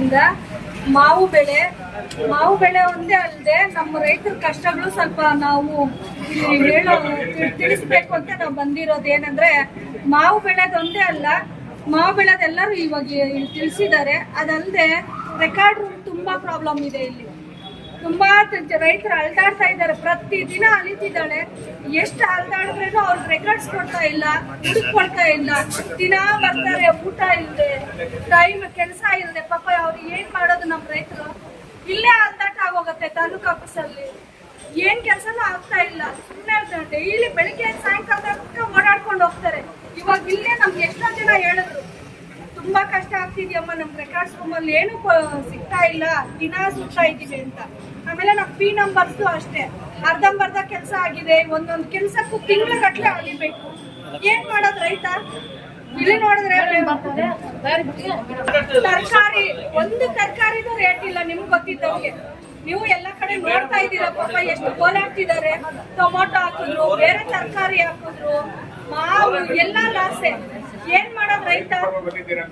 ವರ್ಷದಿಂದ ಮಾವು ಬೆಳೆ ಮಾವು ಬೆಳೆ ಒಂದೇ ಅಲ್ಲದೆ ನಮ್ಮ ರೈತರ ಕಷ್ಟಗಳು ಸ್ವಲ್ಪ ನಾವು ಹೇಳೋ ತಿಳಿಸ್ಬೇಕು ಅಂತ ನಾವು ಬಂದಿರೋದು ಏನಂದ್ರೆ ಮಾವು ಬೆಳೆದೊಂದೇ ಅಲ್ಲ, ಮಾವು ಬೆಳೆದೆಲ್ಲರೂ ಇವಾಗ ತಿಳಿಸಿದ್ದಾರೆ. ಅದಲ್ಲದೆ ರೆಕಾರ್ಡ್ ರೂಮ್ ತುಂಬಾ ಪ್ರಾಬ್ಲಮ್ ಇದೆ ಇಲ್ಲಿ. ತುಂಬಾ ರೈತರು ಅಲ್ದಾಡ್ತಾ ಇದ್ದಾರೆ. ಪ್ರತಿ ದಿನ ಅಲಿತಿದ್ದಾಳೆ. ಎಷ್ಟು ಅಲ್ದಾಡಿದ್ರೇನು ಅವ್ರಿಗೆ ರೆಕಾರ್ಡ್ಸ್ ಕೊಡ್ತಾ ಇಲ್ಲ ಹುಡುಕೊಡ್ತಾ ಇಲ್ಲ. ದಿನ ಬರ್ತಾರೆ, ಊಟ ಇಲ್ಲದೆ ಟೈಮ್ ಕೆಲಸ ಇಲ್ಲದೆ ಪಾಪ ಅವ್ರು ಏನ್ ಮಾಡೋದು ನಮ್ಮ ರೈತರು? ಇಲ್ಲೇ ಅಲ್ದಾಟ ಆಗೋಗತ್ತೆ ತಾಲೂಕು ಆಫೀಸಲ್ಲಿ. ಏನ್ ಕೆಲಸನೂ ಆಗ್ತಾ ಇಲ್ಲ. ಸುಮ್ಮನೆ ಡೈಲಿ ಬೆಳಿಗ್ಗೆ ಸಾಯಂಕಾಲ ತನಕ ಓಡಾಡ್ಕೊಂಡು ಹೋಗ್ತಾರೆ. ಇವಾಗ ಇಲ್ಲೇ ನಮ್ಗೆ ಎಷ್ಟೋ ಜನ ಹೇಳಿದ್ರು, ತುಂಬಾ ಕಷ್ಟ ಆಗ್ತಿದ್ಯಮ್ಮ ನಮ್ ರೆಕಾರ್ಡ್ಸ್ ರೂಮಲ್ಲಿ ಏನು ಸಿಗ್ತಾ ಇಲ್ಲ. ದಿನ ಸುತ್ತಾ ಇದೀವಿ ಅಂತ. ಆಮೇಲೆ ನಾವು ಪಿ ನಂಬರ್ಸ್ ಅಷ್ಟೇ. ಅರ್ಧಂಬರ್ಧ ಕೆಲಸ ಆಗಿದೆ, ಒಂದೊಂದು ಕೆಲಸಕ್ಕೂ ತಿಂಗಳ ಕಟ್ಲೆ ಆಗಿರ್ಬೇಕು ಏನ್ ಮಾಡೋದು ರೈತ? ಇಲ್ಲಿ ನೋಡಿದ್ರೆ ತರಕಾರಿ, ಒಂದು ತರಕಾರಿನೂ ರೇಟ್ ಇಲ್ಲ ನಿಮ್ಗೆ ಗೊತ್ತಿದ್ದವ್ರಿಗೆ. ನೀವು ಎಲ್ಲ ಕಡೆ ನೋಡ್ತಾ ಇದ್ದೀರಾ ಪಾಪ ಎಷ್ಟು ಕೋಲಾಡ್ತಿದ್ದಾರೆ. ಟೊಮೊಟೊ ಹಾಕಿದ್ರು, ಬೇರೆ ತರಕಾರಿ ಹಾಕಿದ್ರು, ಮಾವು, ಎಲ್ಲ ಲಾಸೆ. ಏನ್ ಮಾಡೋದ್ ರೈತ?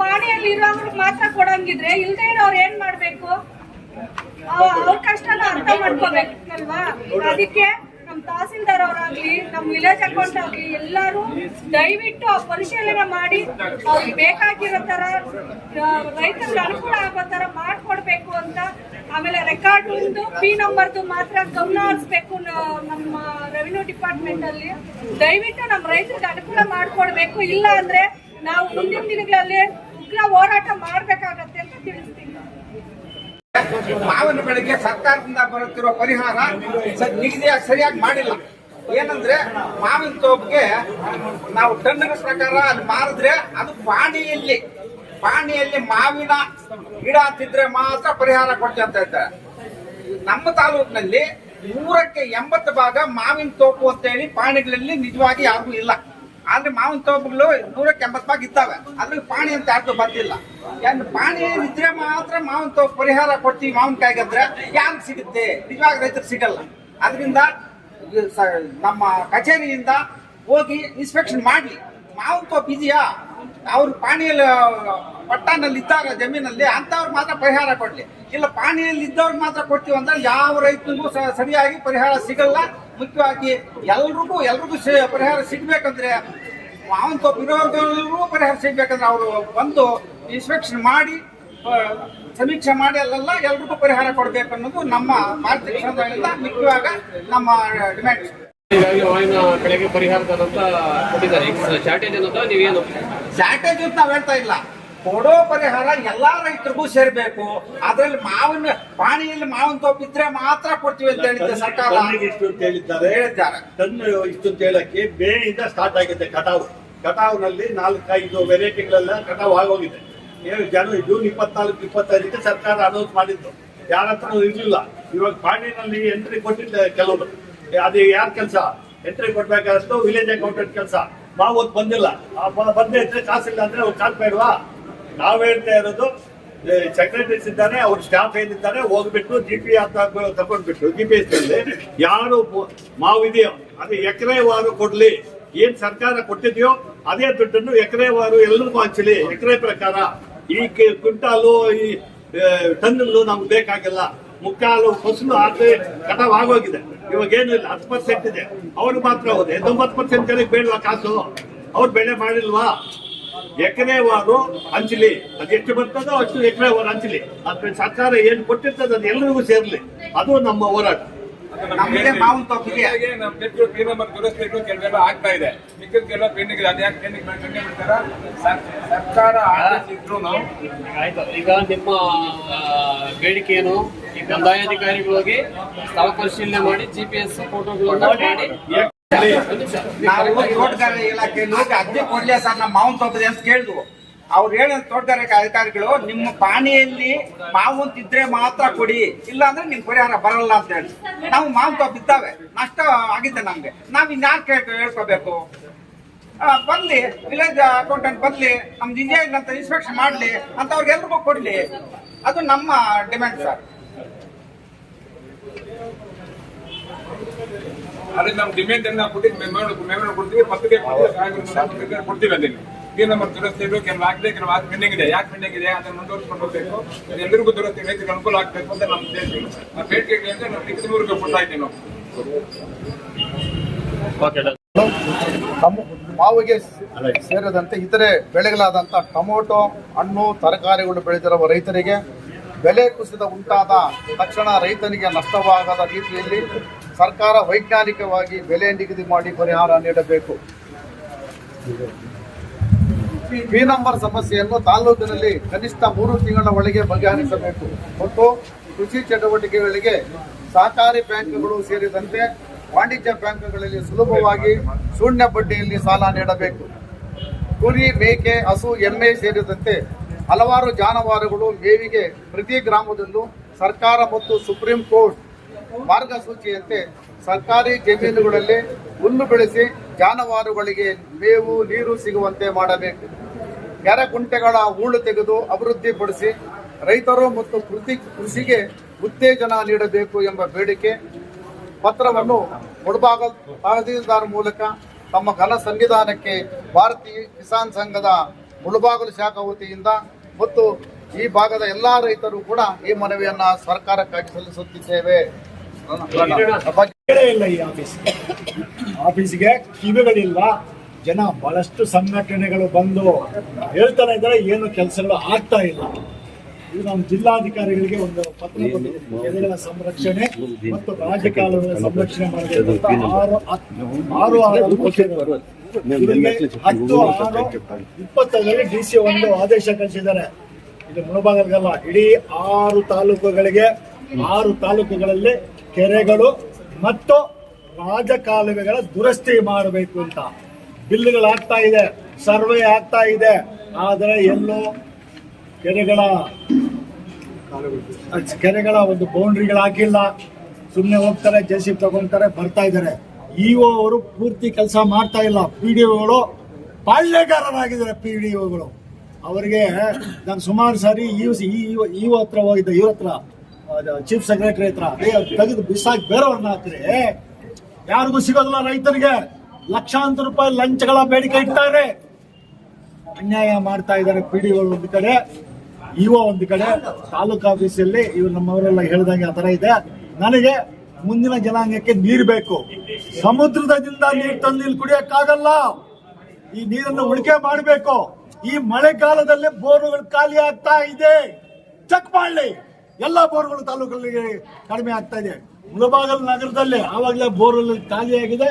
ಪಾಣಿಯಲ್ಲಿ ಇರೋ ಮಾತ್ರ ಕೊಡಂಗಿದ್ರೆ ಇಲ್ದೇ ಇರೋರು ಏನ್ ಮಾಡ್ಬೇಕು? ಅವ್ರ ಕಷ್ಟನ ಅರ್ಥ ಮಾಡ್ಕೋಬೇಕಲ್ವಾ ಅದಕ್ಕೆ ನಮ್ ತಹಸೀಲ್ದಾರ್ ಅವರಾಗ್ಲಿ ನಮ್ ವಿಲೇಜ್ ಅಕೌಂಟ್ ಆಗ್ಲಿ ಎಲ್ಲಾರು ದಯವಿಟ್ಟು ಪರಿಶೀಲನೆ ಮಾಡಿ, ಅವ್ರಿಗೆ ಬೇಕಾಗಿರೋ ತರ ರೈತರಿಗೆ ಅನುಕೂಲ ಆಗೋ ತರ ಮಾಡ್ಕೊಡ್ಬೇಕು ಅಂತ ಆಮೇಲೆ ರೆಕಾರ್ಡ್ ಒಂದು ಪಿ ನಂಬರ್ದು ಮಾತ್ರ ಗಮನ ಹರಿಸ್ಬೇಕು ನಮ್ಮ ರೆವಿನ್ಯೂ ಡಿಪಾರ್ಟ್ಮೆಂಟ್ ಅಲ್ಲಿ. ದಯವಿಟ್ಟು ನಮ್ಮ ರೈತರಿಗೆ ಅನುಕೂಲ ಮಾಡ್ಕೊಡ್ಬೇಕು. ಇಲ್ಲ ಅಂದ್ರೆ ನಾವು ಮುಂದಿನ ದಿನಗಳಲ್ಲಿ ಉಗ್ರ ಹೋರಾಟ ಮಾಡ್ಬೇಕಾಗತ್ತೆ ಅಂತ ತಿಳಿಸ್ತೀನಿ. ಮಾವಿನ ಬೆಳೆಗೆ ಸರ್ಕಾರದಿಂದ ಬರುತ್ತಿರುವ ಪರಿಹಾರ ನಿಗದಿಯಾಗಿ ಸರಿಯಾಗಿ ಮಾಡಿಲ್ಲ. ಏನಂದ್ರೆ ಮಾವಿನ ತೋಪಿಗೆ ನಾವು ಟನ್ನಿನ ಪ್ರಕಾರ ಅದು ಮಾರಿದ್ರೆ ಅದು ಪಾಣಿಯಲ್ಲಿ ಪಾಣಿಯಲ್ಲಿ ಮಾವಿನ ಗಿಡ ಹತ್ತಿದ್ರೆ ಮಾತ್ರ ಪರಿಹಾರ ಕೊಡ್ತೀವಿ ಅಂತ ಹೇಳ್ತಾರೆ. ನಮ್ಮ ತಾಲೂಕಿನಲ್ಲಿ ನೂರಕ್ಕೆ ಎಂಬತ್ತು ಭಾಗ ಮಾವಿನ ತೋಪು ಅಂತ ಹೇಳಿ ಪಾಣಿಗಳಲ್ಲಿ ನಿಜವಾಗಿ ಯಾರಿಗೂ ಇಲ್ಲ. ಆದ್ರೆ ಮಾವಿನ ತೋಪುಗಳು ನೂರಕ್ಕೆ ಎಂಬತ್ತು ಭಾಗ ಇದ್ದಾವೆ. ಅದ್ರಲ್ಲಿ ಪಾಣಿ ಅಂತ ಯಾರ್ದು ಬಂದಿಲ್ಲ. ಯಾರು ಪಾಣಿ ಇದ್ರೆ ಮಾತ್ರ ಮಾವಿನ ತೋಪು ಪರಿಹಾರ ಕೊಡ್ತೀವಿ ಮಾವಿನಕಾಯಿಗಂದ್ರೆ ಯಾರು ಸಿಗುತ್ತೆ? ನಿಜವಾಗಿ ರೈತರು ಸಿಗಲ್ಲ. ಅದರಿಂದ ನಮ್ಮ ಕಚೇರಿಯಿಂದ ಹೋಗಿ ಇನ್ಸ್ಪೆಕ್ಷನ್ ಮಾಡಿ ಮಾವಿನ ತೋಪು ಇದೆಯಾ? ಅವ್ರು ಪಾಣಿಯಲ್ಲಿ ಪಟ್ಟಾನಲ್ಲಿ ಇದ್ದಾಗ ಜಮೀನಲ್ಲಿ? ಅಂತವ್ರು ಮಾತ್ರ ಪರಿಹಾರ ಕೊಡ್ಲಿ. ಇಲ್ಲ, ಪಾಣಿಯಲ್ಲಿ ಇದ್ದವ್ರಿಗೆ ಮಾತ್ರ ಕೊಡ್ತೀವಿ ಅಂದ್ರೆ ಯಾವ ರೈತನಿಗೂ ಸರಿಯಾಗಿ ಪರಿಹಾರ ಸಿಗಲ್ಲ. ಮುಖ್ಯವಾಗಿ ಎಲ್ರಿಗೂ ಎಲ್ರಿಗೂ ಪರಿಹಾರ ಸಿಗ್ಬೇಕಂದ್ರೆ ಮಾವನ್ ತಪ್ಪು ಇರೋರ್ಗೂ ಪರಿಹಾರ ಸಿಗ್ಬೇಕಂದ್ರೆ ಅವರು ಬಂದು ಇನ್ಸ್ಪೆಕ್ಷನ್ ಮಾಡಿ ಸಮೀಕ್ಷೆ ಮಾಡಿ ಅಲ್ಲೆಲ್ಲ ಎಲ್ರಿಗೂ ಪರಿಹಾರ ಕೊಡಬೇಕು ಅನ್ನೋದು ನಮ್ಮ ಭಾರತೀಯ ಮುಖ್ಯವಾಗ ಮುಖ್ಯವಾಗಿ ನಮ್ಮ ಡಿಮ್ಯಾಂಡ್ ಮಾವಿನ ಬೆಳೆಗೆ ಕೊಟ್ಟಿದ್ದಾರೆ. ಶಾರ್ಟೇಜ್ ಅನ್ನೋದು ನೀವೇನು? ಶಾರ್ಟೇಜ್ ಅಂತ ನಾವ್ ಹೇಳ್ತಾ ಇಲ್ಲ. ಕೊಡೋ ಪರಿಹಾರ ಎಲ್ಲಾ ರೈತರಿಗೂ ಸೇರ್ಬೇಕು. ಅದ್ರಲ್ಲಿ ಮಾವಿನ ಪಾಣಿಯಲ್ಲಿ ಮಾವಿನ ತೋಪಿದ್ರೆ ಮಾತ್ರ ಕೊಡ್ತೀವಿ ಅಂತ ಹೇಳಿದ್ದೆ ಸರ್ಕಾರ. ಇಷ್ಟು ಅಂತ ಹೇಳಿದ್ದಾರೆ. ತನ್ನ ಟನ್ ಇಷ್ಟು ಅಂತ ಹೇಳಕ್ಕೆ ಬೇಳೆಯಿಂದ ಸ್ಟಾರ್ಟ್ ಆಗಿದೆ ಕಟಾವು. ಕಟಾವ್ನಲ್ಲಿ ನಾಲ್ಕೈದು ವೆರೈಟಿಗಳೆಲ್ಲ ಕಟಾವು ಆಗೋಗಿದೆ. ಏನು ಜನ ಜೂನ್ ಇಪ್ಪತ್ನಾಲ್ಕು ಇಪ್ಪತ್ತೈದಕ್ಕೆ ಸರ್ಕಾರ ಅನೌನ್ಸ್ ಮಾಡಿದ್ದು. ಯಾರ ಹತ್ರ ಇರಲಿಲ್ಲ. ಇವಾಗ ಪಾಂಡಿನಲ್ಲಿ ಎಂಟ್ರಿ ಕೊಟ್ಟಿದ್ದ ಕೆಲವರು. ಅದು ಯಾರ ಕೆಲಸ? ಎಂಟ್ರಿ ಕೊಡ್ಬೇಕಾದಷ್ಟು ವಿಲೇಜ್ ಅಕೌಂಟೆಂಟ್ ಕೆಲಸ. ನಾವು ಬಂದಿಲ್ಲ. ಬಂದೇ ಇದ್ರೆ ಕಾಸಿಲ್ಲ ಅಂದ್ರೆ ಅವ್ರು ಕಾಸು ಬೇಡವಾ ನಾವು ಹೇಳ್ತಾ ಇರೋದು ಸೆಕ್ರೆಟರೀಸ್ ಇದ್ದಾರೆ ಅವ್ರ ಸ್ಟಾಫ್ ಏನಿದ್ದಾರೆ, ಹೋಗ್ಬಿಟ್ಟು ಜಿ ಪಿ ತಗೊಂಡ್ಬಿಟ್ಟು ಜಿ ಪಿ ಎಸ್ನಲ್ಲಿ ಯಾರು ಇದೆಯೋ ಅದು ಎಕರೆ ವಾರು ಕೊಡ್ಲಿ. ಏನ್ ಸರ್ಕಾರ ಕೊಟ್ಟಿದೆಯೋ, ಅದೇ ದುಡ್ಡನ್ನು ಎಕರೆ ವಾರು ಎಲ್ಲರಿಗೂ ಹಂಚಲಿ. ಎಕರೆ ಪ್ರಕಾರ. ಈ ಕ್ವಿಂಟಾಲು ಈ ಟನ್ಗಳು ನಮ್ಗೆ ಬೇಕಾಗಿಲ್ಲ. ಮುಕ್ಕಾಲು ಫಸಲು ಆದ್ರೆ ಕಟಾವ್ ಆಗೋಗಿದೆ. ಇವಾಗ ಏನು ಇಲ್ಲ, ಹತ್ತು ಪರ್ಸೆಂಟ್ ಇದೆ. ಅವ್ರಿಗೆ ಮಾತ್ರ ಹೋದೆ. ತೊಂಬತ್ತು ಪರ್ಸೆಂಟ್ ಜನಕ್ಕೆ ಬೇಡವಾ ಕಾಸು? ಅವ್ರು ಬೆಳೆ ಮಾಡಿಲ್ವಾ? ಎಕರೆವಾರು ಹಂಚಲಿ ಅದು ಎಷ್ಟು ಬರ್ತದೋ ಅಷ್ಟು ಎಕರೆ ವಾರು ಹಂಚಲಿ ಅದ್ರ ಸರ್ಕಾರ ಏನು ಕೊಟ್ಟಿರ್ತದೆ ಅದು ಎಲ್ಲರಿಗೂ ಸೇರ್ಲಿ. ಅದು ನಮ್ಮ ಹೋರಾಟ. ನಮ್ಗೆ ಮಾವಿನ ತೋಪಿಗೆ ಪೆಟ್ರೋಲ್ ಪಿನ್ ನಂಬರ್ ತೋರಿಸ್ಬೇಕು ಕೆಲವೆಲ್ಲ ಆಗ್ತಾ ಇದೆ. ಮಿಕ್ಕಿದ ಕೆಲವು ಪೆಂಡಿಂಗ್ ಇದೆ ಅದ್ಯಾಕೆ ಪೆಂಡಿಂಗ್ ಮಾಡ್ಕೊಂಡೇ ಬಿಡ್ತಾರ ಸರ್ಕಾರ ಆದೇಶಿದ್ರು ನಾವು. ಆಯ್ತು. ಈಗ ನಿಮ್ಮ ಬೇಡಿಕೆ ಏನು ಈ ಕಂದಾಯಾಧಿಕಾರಿಗಳು ಹೋಗಿ ಸ್ಥಳ ಪರಿಶೀಲನೆ ಮಾಡಿ ಜಿ ಪಿ ಎಸ್ ಫೋಟೋಗಳನ್ನು ಮಾಡಿ. ನಾವು ತೋಟಗಾರಿಕೆ ಇಲಾಖೆಯಲ್ಲಿ ಹೋಗಿ ಅರ್ಜಿ ಕೊಡ್ಲಿ ಸರ್ ನಮ್ಮ ಮಾವಿನ ತೋಪದೆ ಅಂತ ಕೇಳಿದ್ವು. ಅವ್ರು ಹೇಳಿದ ತೋಟಗಾರಿಕೆ ಅಧಿಕಾರಿಗಳು ನಿಮ್ಮ ಪಾಣಿಯಲ್ಲಿ ಮಾವು ಇದ್ರೆ ಮಾತ್ರ ಕೊಡಿ ಇಲ್ಲ ಅಂದ್ರೆ ನಿಮ್ ಪರಿಹಾರ ಬರಲ್ಲ ಅಂತ ಹೇಳಿ. ನಾವು ಮಾವು ಬಿದ್ದಾವೆ ನಷ್ಟ ಆಗಿದೆ ನಮ್ಗೆ. ನಾವ್ ಇನ್ಯಾರು ಕೇಳ್ಕೊ ಹೇಳ್ಕೋಬೇಕು? ಆ, ಬರ್ಲಿ ವಿಲೇಜ್ ಅಕೌಂಟೆಂಟ್ ಬರ್ಲಿ ನಮ್ದು ಇಂಜಿನಿಯರ್ ಅಂತ ಇನ್ಸ್ಪೆಕ್ಷನ್ ಮಾಡ್ಲಿ ಅಂತ ಅವ್ರಿಗೆಲ್ರಿಗೂ ಕೊಡ್ಲಿ. ಅದು ನಮ್ಮ ಡಿಮ್ಯಾಂಡ್ ಸರ್ ಅದೇ ನಮ್ ಡಿಮ್ಯಾಂಡ್ ಕೊಡ್ತೀವಿ ಪತ್ರಿಕೆ ಕೊಡ್ತೀವಿ ಅದನ್ನ. ಪಿನ್ ನಮ್ಮ ದುರಸ್ತಿ ಕೆಲವು ಆಗದೆ ಕೆಲವು ಆಗಿ ಪೆಂಡಿಂಗ್ ಇದೆ. ಯಾಕೆ ಪೆಂಡಿಂಗ್ ಇದೆ? ಅದನ್ನ ಮುಂದುವರಿಸ್ಕೊಂಡು ಹೋಗ್ಬೇಕು. ಅದು ಎಲ್ಲರಿಗೂ ದುರಸ್ತಿ ರೈತರಿಗೆ ಅನುಕೂಲ ಆಗ್ಬೇಕು ಅಂತ ನಮ್ಮ ಉದ್ದೇಶ ಆ ಅಂದ್ರೆ ನಾವು ಮೂಲಕ ಕೊಡ್ತಾ ಇದ್ದೀವಿ ನಾವು. ಮಾವಿಗೆ ಸೇರಿದಂತೆ ಇತರೆ ಬೆಳೆಗಳಾದಂಥ ಟೊಮೊಟೊ ಹಣ್ಣು ತರಕಾರಿಗಳು ಬೆಳೆದಿರುವ ರೈತರಿಗೆ ಬೆಲೆ ಕುಸಿತ ಉಂಟಾದ ತಕ್ಷಣ ರೈತನಿಗೆ ನಷ್ಟವಾಗದ ರೀತಿಯಲ್ಲಿ ಸರ್ಕಾರ ವೈಜ್ಞಾನಿಕವಾಗಿ ಬೆಲೆ ನಿಗದಿ ಮಾಡಿ ಪರಿಹಾರ ನೀಡಬೇಕು. ಪಿ ನಂಬರ್ ಸಮಸ್ಯೆಯನ್ನು ತಾಲೂಕಿನಲ್ಲಿ ಕನಿಷ್ಠ ಮೂರು ತಿಂಗಳ ಒಳಗೆ ಬಗೆಹರಿಸಬೇಕು. ಮತ್ತು ಕೃಷಿ ಚಟುವಟಿಕೆಗಳಿಗೆ ಸಹಕಾರಿ ಬ್ಯಾಂಕ್ಗಳು ಸೇರಿದಂತೆ ವಾಣಿಜ್ಯ ಬ್ಯಾಂಕ್ಗಳಲ್ಲಿ ಸುಲಭವಾಗಿ ಶೂನ್ಯ ಬಡ್ಡಿಯಲ್ಲಿ ಸಾಲ ನೀಡಬೇಕು. ಕುರಿ, ಮೇಕೆ, ಹಸು, ಎಮ್ಮೆ ಸೇರಿದಂತೆ ಹಲವಾರು ಜಾನುವಾರುಗಳು ಮೇವಿಗೆ ಪ್ರತಿ ಗ್ರಾಮದಲ್ಲೂ ಸರ್ಕಾರ ಮತ್ತು ಸುಪ್ರೀಂ ಕೋರ್ಟ್ ಮಾರ್ಗಸೂಚಿಯಂತೆ ಸರ್ಕಾರಿ ಜಮೀನುಗಳಲ್ಲಿ ಹುಲ್ಲು ಬೆಳೆಸಿ ಜಾನುವಾರುಗಳಿಗೆ ಮೇವು, ನೀರು ಸಿಗುವಂತೆ ಮಾಡಬೇಕು. ಕೆರೆ ಕುಂಟೆಗಳ ಹೂಳು ತೆಗೆದು ಅಭಿವೃದ್ಧಿಪಡಿಸಿ ರೈತರು ಮತ್ತು ಕೃಷಿ ಕೃಷಿಗೆ ಉತ್ತೇಜನ ನೀಡಬೇಕು ಎಂಬ ಬೇಡಿಕೆ. ಪತ್ರವನ್ನು ಮುಳಬಾಗ ತಹಸೀಲ್ದಾರ್ ಮೂಲಕ ತಮ್ಮ ಘನ ಸಂವಿಧಾನಕ್ಕೆ ಭಾರತೀಯ ಕಿಸಾನ್ ಸಂಘದ ಮುಳಬಾಗಲು ಶಾಖಾ ವತಿಯಿಂದ ಮತ್ತು ಈ ಭಾಗದ ಎಲ್ಲಾ ರೈತರು ಕೂಡ ಈ ಮನವಿಯನ್ನ ಸರ್ಕಾರಕ್ಕಾಗಿ ಸಲ್ಲಿಸುತ್ತಿದ್ದೇವೆ. ಆಫೀಸ್ಗೆ ಕಿವಿಗಳಿಲ್ಲ ಜನ ಬಹಳಷ್ಟು ಸಂಘಟನೆಗಳು ಬಂದು ಹೇಳ್ತಾನೆ ಇದ್ದಾರೆ ಏನು ಕೆಲಸಗಳು ಆಗ್ತಾ ಇಲ್ಲ. ಇದು ನಮ್ಮ ಜಿಲ್ಲಾಧಿಕಾರಿಗಳಿಗೆ ಒಂದು ಪತ್ರ ಎದೆಗಳ ಸಂರಕ್ಷಣೆ ಮತ್ತು ರಾಜಕಾಲುವೆ ಸಂರಕ್ಷಣೆ ಮಾಡಬೇಕು ಆರು ಆರು ಆರು. ಹತ್ತು ಆರು ಇಪ್ಪತ್ತರಲ್ಲಿ ಡಿ ಸಿ ಒಂದು ಆದೇಶ ಕಳಿಸಿದ್ದಾರೆ. ಇದು ಮುಳಬಾಗಲ್ಗಲ್ಲ ಇಡೀ ಆರು ತಾಲೂಕುಗಳಿಗೆ ಆರು ತಾಲೂಕುಗಳಲ್ಲಿ ಕೆರೆಗಳು ಮತ್ತು ರಾಜಕಾಲುವೆಗಳ ದುರಸ್ತಿ ಮಾಡಬೇಕು ಅಂತ. ಬಿಲ್ಗಳು ಆಗ್ತಾ ಇದೆ, ಸರ್ವೆ ಆಗ್ತಾ ಇದೆ. ಆದರೆ ಎಲ್ಲೋ ಕೆರೆಗಳ ಕೆರೆಗಳ ಒಂದು ಬೌಂಡ್ರಿಗಳು ಹಾಕಿಲ್ಲ ಸುಮ್ಮನೆ ಹೋಗ್ತಾರೆ, ಜೆ ಸಿ ತಗೊಂತಾರೆ, ಬರ್ತಾ ಇದ್ದಾರೆ. ಇಒ ಅವರು ಪೂರ್ತಿ ಕೆಲಸ ಮಾಡ್ತಾ ಇಲ್ಲ. ಪಿ ಡಿ ಒಗಳು ಪಾಳ್ಯಗಾರರಾಗಿದ್ದಾರೆ, ಪಿ ಡಿ ಒಗಳು. ಅವರಿಗೆ ನಾನು ಸುಮಾರು ಸಾರಿ ಇ ಇಒ ಹತ್ರ ಹೋಗಿದ್ದೆ, ಇವ್ರ ಹತ್ರ ಚೀಫ್ ಸೆಕ್ರೆಟರಿ ಹತ್ರ. ತೆಗೆದು ಬಿಸಾಕಿ ಬೇರೆಯವ್ರನ್ನ ಹಾಕ್ರಿ ಯಾರಿಗೂ ಸಿಗೋದಿಲ್ಲ ರೈತರಿಗೆ. ಲಕ್ಷಾಂತರ ರೂಪಾಯಿ ಲಂಚಗಳ ಬೇಡಿಕೆ ಇಡ್ತಾರೆ. ಅನ್ಯಾಯ ಮಾಡ್ತಾ ಇದ್ದಾರೆ ಪಿ ಡಿ ಒಂದು ಕಡೆ ಇಒ ಒಂದು ಕಡೆ, ತಾಲೂಕು ಆಫೀಸಲ್ಲಿ ಇವ್ರು ನಮ್ಮವರೆಲ್ಲ ಹೇಳಿದಂಗೆ ಆ ಥರ ಇದೆ. ನನಗೆ ಮುಂದಿನ ಜನಾಂಗಕ್ಕೆ ನೀರು ಬೇಕು. ಸಮುದ್ರದಿಂದ ನೀರು ತಂದು ಇಲ್ಲಿ ಕುಡಿಯಕ್ಕಾಗಲ್ಲ. ಈ ನೀರನ್ನು ಉಳಿಕೆ ಮಾಡಬೇಕು. ಈ ಮಳೆಗಾಲದಲ್ಲಿ ಬೋರ್ಗಳು ಖಾಲಿ ಆಗ್ತಾ ಇದೆ. ಚೆಕ್ ಮಾಡಲಿ. ಎಲ್ಲ ಬೋರ್ಗಳು ತಾಲೂಕಲ್ಲಿ ಕಡಿಮೆ ಆಗ್ತಾ ಇದೆ. ಮುಳಬಾಗಲ್ ನಗರದಲ್ಲಿ ಆವಾಗಲೇ ಬೋರ್ವೆಲ್ ಖಾಲಿಯಾಗಿದೆ.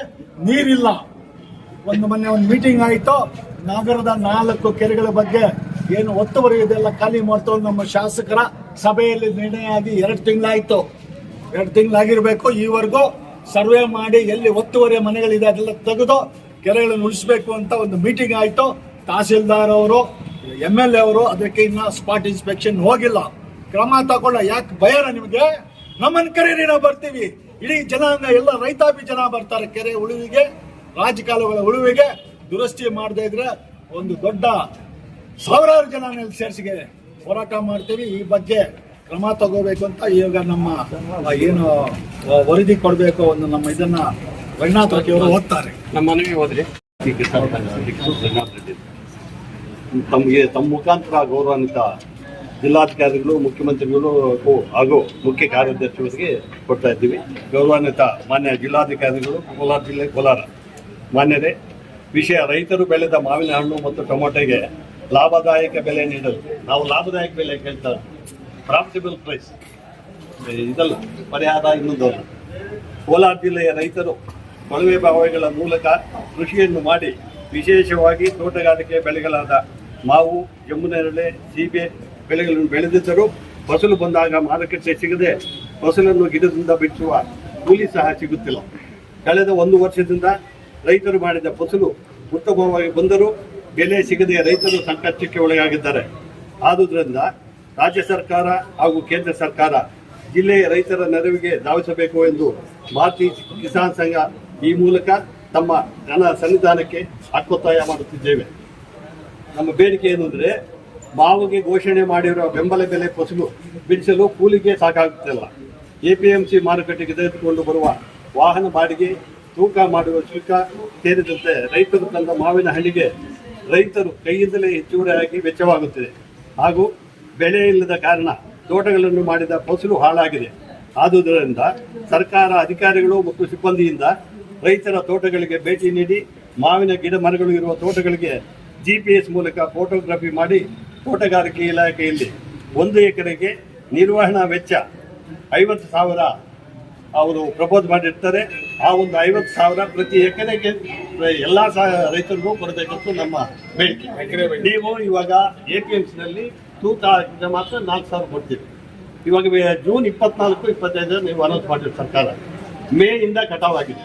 ನೀರಿಲ್ಲ. ಒಂದು ಮೊನ್ನೆ ಒಂದು ಮೀಟಿಂಗ್ ಆಯಿತು. ನಗರದ ನಾಲ್ಕು ಕೆರೆಗಳ ಬಗ್ಗೆ ಏನು ಒತ್ತುವರಿ ಇದೆಲ್ಲ ಖಾಲಿ ಮಾಡ್ತಾವ್ ನಮ್ಮ ಶಾಸಕರ ಸಭೆಯಲ್ಲಿ ನಿರ್ಣಯ ಆಗಿ ಎರಡು ತಿಂಗಳಾಯಿತು. ಎರಡು ತಿಂಗಳಾಗಿರಬೇಕು. ಈವರೆಗೂ ಸರ್ವೆ ಮಾಡಿ ಎಲ್ಲಿ ಒತ್ತುವರಿ ಮನೆಗಳಿದೆ ಅದೆಲ್ಲ ತೆಗೆದು ಕೆರೆಗಳನ್ನು ಉಳಿಸಬೇಕು ಅಂತ ಒಂದು ಮೀಟಿಂಗ್ ಆಯಿತು. ತಹಸೀಲ್ದಾರ್ ಅವರು ಎಂ ಎಲ್ ಎ ಅವರು ಅದಕ್ಕೆ ಇನ್ನ ಸ್ಪಾಟ್ ಇನ್ಸ್ಪೆಕ್ಷನ್ ಹೋಗಿಲ್ಲ. ಕ್ರಮ ತಗೊಳ್ಳ ಯಾಕೆ ಭಯನ ನಿಮಗೆ? ನಮ್ಮನ್ನು ಕರೀರಿ ನಾವು ಬರ್ತೀವಿ. ಇಡೀ ಜನಾಂಗ ಎಲ್ಲ ರೈತಾಪಿ ಜನ ಬರ್ತಾರೆ ಕೆರೆ ಉಳುವಿಗೆ ರಾಜಕಾಲುಗಳ ಉಳುವಿಗೆ. ದುರಸ್ತಿ ಮಾಡದೇ ಇದ್ರೆ ಒಂದು ದೊಡ್ಡ ಸಾವಿರಾರು ಜನ ಸೇರಿಸಿಗೆ ಹೋರಾಟ ಮಾಡ್ತೀವಿ. ಈ ಬಗ್ಗೆ ಕ್ರಮ ತಗೋಬೇಕು ಅಂತ ಈಗ ನಮ್ಮ ಏನು ವರದಿ ಕೊಡಬೇಕು ಒಂದು ನಮ್ಮ ಇದನ್ನ ರಂಗನಾಥ್ ರೆಡ್ಡಿ ಅವರು ಓದ್ತಾರೆ. ನಮ್ಮ ಮನವಿ ಹೋದ್ರಿ ತಮಗೆ ತಮ್ಮ ಮುಖಾಂತರ ಗೌರವಾನ್ವಿತ ಜಿಲ್ಲಾಧಿಕಾರಿಗಳು, ಮುಖ್ಯಮಂತ್ರಿಗಳು, ಹಾಗೂ- ಮುಖ್ಯ ಕಾರ್ಯದರ್ಶಿಯವರಿಗೆ ಕೊಡ್ತಾ ಇದ್ದೀವಿ. ಗೌರವಾನ್ವಿತ ಮಾನ್ಯ ಜಿಲ್ಲಾಧಿಕಾರಿಗಳು, ಕೋಲಾರ ಜಿಲ್ಲೆ ಕೋಲಾರ. ಮಾನ್ಯರೇ, ವಿಷಯ ರೈತರು ಬೆಳೆದ ಮಾವಿನ ಹಣ್ಣು ಮತ್ತು ಟೊಮೊಟೊಗೆ ಲಾಭದಾಯಕ ಬೆಲೆ ನೀಡಲು. ನಾವು ಲಾಭದಾಯಕ ಬೆಲೆ ಕೇಳ್ತಾ ಪ್ರಾಫಿಟಬಲ್ ಪ್ರೈಸ್ ಇದಲ್ಲ, ಪರಿಹಾರ ಇನ್ನೊಂದಲ್ಲ ಕೋಲಾರ ಜಿಲ್ಲೆಯ ರೈತರು ಕೊಳವೆ ಬಾವಿಗಳ ಮೂಲಕ ಕೃಷಿಯನ್ನು ಮಾಡಿ ವಿಶೇಷವಾಗಿ ತೋಟಗಾರಿಕೆ ಬೆಳೆಗಳಾದ ಮಾವು ಜಮ್ಮುನೇರಳೆ ಸೀಬೆ ಬೆಳೆಗಳನ್ನು ಬೆಳೆದಿದ್ದರೂ ಫಸಲು ಬಂದಾಗ ಮಾರುಕಟ್ಟೆ ಸಿಗದೆ ಫಸಲನ್ನು ಗಿಡದಿಂದ ಬಿಚ್ಚುವ ಕೂಲಿ ಸಹ ಸಿಗುತ್ತಿಲ್ಲ. ಕಳೆದ ಒಂದು ವರ್ಷದಿಂದ ರೈತರು ಮಾಡಿದ ಫಸಲು ಉತ್ತಮವಾಗಿ ಬಂದರೂ ಬೆಲೆ ಸಿಗದೆ ರೈತರು ಸಂಕಷ್ಟಕ್ಕೆ ಒಳಗಾಗಿದ್ದಾರೆ. ಆದುದರಿಂದ ರಾಜ್ಯ ಸರ್ಕಾರ ಹಾಗೂ ಕೇಂದ್ರ ಸರ್ಕಾರ ಜಿಲ್ಲೆಯ ರೈತರ ನೆರವಿಗೆ ಧಾವಿಸಬೇಕು ಎಂದು ಭಾರತೀಯ ಕಿಸಾನ್ ಸಂಘ ಈ ಮೂಲಕ ತಮ್ಮ ಜನ ಸನ್ನಿಧಾನಕ್ಕೆ ಹಕ್ಕೊತ್ತಾಯ ಮಾಡುತ್ತಿದ್ದೇವೆ. ನಮ್ಮ ಬೇಡಿಕೆ ಏನು ಅಂದರೆ ಮಾವಿಗೆ ಘೋಷಣೆ ಮಾಡಿರುವ ಬೆಂಬಲ ಬೆಲೆ ಫಸಲು ಬಿಡಿಸಲು ಕೂಲಿಗೆ ಸಾಕಾಗುತ್ತಿಲ್ಲ. ಎಪಿಎಂಸಿ ಮಾರುಕಟ್ಟೆಗೆ ತೆಗೆದುಕೊಂಡು ಬರುವ ವಾಹನ ಬಾಡಿಗೆ ತೂಕ ಮಾಡುವ ಶುಲ್ಕ ಸೇರಿದಂತೆ ರೈತರು ತಂದ ಮಾವಿನ ಹಣ್ಣಿಗೆ ರೈತರು ಕೈಯಿಂದಲೇ ಹೆಚ್ಚುವರಿಯಾಗಿ ವೆಚ್ಚವಾಗುತ್ತಿದೆ. ಹಾಗೂ ಬೆಳೆ ಇಲ್ಲದ ಕಾರಣ ತೋಟಗಳನ್ನು ಮಾಡಿದ ಫಸಲು ಹಾಳಾಗಿದೆ. ಆದುದರಿಂದ ಸರ್ಕಾರ ಅಧಿಕಾರಿಗಳು ಮತ್ತು ಸಿಬ್ಬಂದಿಯಿಂದ ರೈತರ ತೋಟಗಳಿಗೆ ಭೇಟಿ ನೀಡಿ ಮಾವಿನ ಗಿಡ ಮರಗಳು ಇರುವ ತೋಟಗಳಿಗೆ ಜಿ ಪಿ ಎಸ್ ಮೂಲಕ ಫೋಟೋಗ್ರಫಿ ಮಾಡಿ ತೋಟಗಾರಿಕೆ ಇಲಾಖೆಯಲ್ಲಿ ಒಂದು ಎಕರೆಗೆ ನಿರ್ವಹಣಾ ವೆಚ್ಚ ಐವತ್ತು ಸಾವಿರ ಅವರು ಪ್ರಪೋಸ್ ಮಾಡಿರ್ತಾರೆ. ಆ ಒಂದು ಐವತ್ತು ಸಾವಿರ ಪ್ರತಿ ಎಕರೆಗೆ ಎಲ್ಲ ರೈತರಿಗೂ ಕೊಡಬೇಕಂತ ನಮ್ಮ ಬೇಡಿಕೆ. ನೀವು ಇವಾಗ ಎ ಪಿ ಎಂ ಸಿನಲ್ಲಿ ತೂಕ ಹಾಕಿದ್ರೆ ಮಾತ್ರ ನಾಲ್ಕು ಸಾವಿರ ಕೊಡ್ತೀವಿ ಇವಾಗ ಜೂನ್ ಇಪ್ಪತ್ನಾಲ್ಕು ಇಪ್ಪತ್ತೈದು ನೀವು ಅನೌನ್ಸ್ ಮಾಡಿರಿ ಸರ್ಕಾರ ಮೇ ಇಂದ ಕಟಾವ್ ಆಗಿದೆ.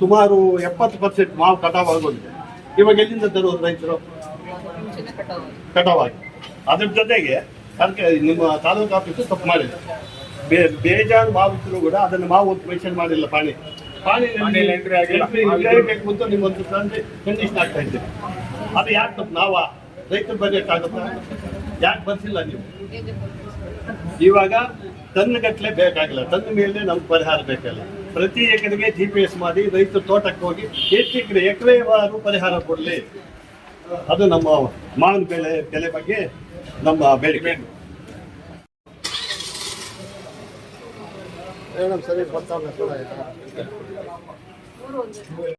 ಸುಮಾರು ಎಪ್ಪತ್ತು ಪರ್ಸೆಂಟ್ ಮಾವು ಕಟಾವ್ ಆಗೋದಿದೆ ಇವಾಗ ಎಲ್ಲಿಂದ ತರೋದು ರೈತರು? ಕಟಾವ್ ಆಗಿ ಅದ್ರ ಜೊತೆಗೆ ಸರ್ಕಾರ ನಿಮ್ಮ ತಾಲೂಕು ಆಫೀಸು ತಪ್ಪು ಮಾಡಿದೆ. ಬೇ- ಬೇಜಾರು ಮಾವು ಇದ್ರು ಕೂಡ ಅದನ್ನು ಮಾವು ಮೆನ್ಷನ್ ಮಾಡಿಲ್ಲ ಪಾಣಿ. ಪಾಣಿ ಪಾಣಿಯಲ್ಲಿ ಆಗಿಲ್ಲ. ಬೇಕು ಅಂತ ನಿಮ್ಮೊಂದು ಕಂಡೀಷನ್ ಆಗ್ತಾ ಇದ್ದೀರಿ ಅದು ಯಾಕೆ ತಪ್ಪು? ನಾವ ರೈತರು ಬರಬೇಕಾಗುತ್ತಾ ಯಾಕೆ ಬರ್ಸಿಲ್ಲ ನೀವು? ಇವಾಗ ತನ್ನ ಗಟ್ಟಲೆ ಬೇಕಾಗಿಲ್ಲ. ತನ್ನ ಮೇಲೆ ನಮ್ಗೆ ಪರಿಹಾರ ಬೇಕಲ್ಲ. ಪ್ರತಿ ಎಕರೆಗೆ ಜಿ ಪಿ ಎಸ್ ಮಾಡಿ ರೈತರು ತೋಟಕ್ಕೆ ಹೋಗಿ ಎಷ್ಟು ಎಕರೆ ಎಕರೆವಾರು ಪರಿಹಾರ ಕೊಡಲಿ. ಅದು ನಮ್ಮ ಮಾವಿನ ಬೆಳೆ ಬೆಲೆ ಬಗ್ಗೆ ನಮ್ಮ ಬೇಡಿಕೆ. ಸರಿ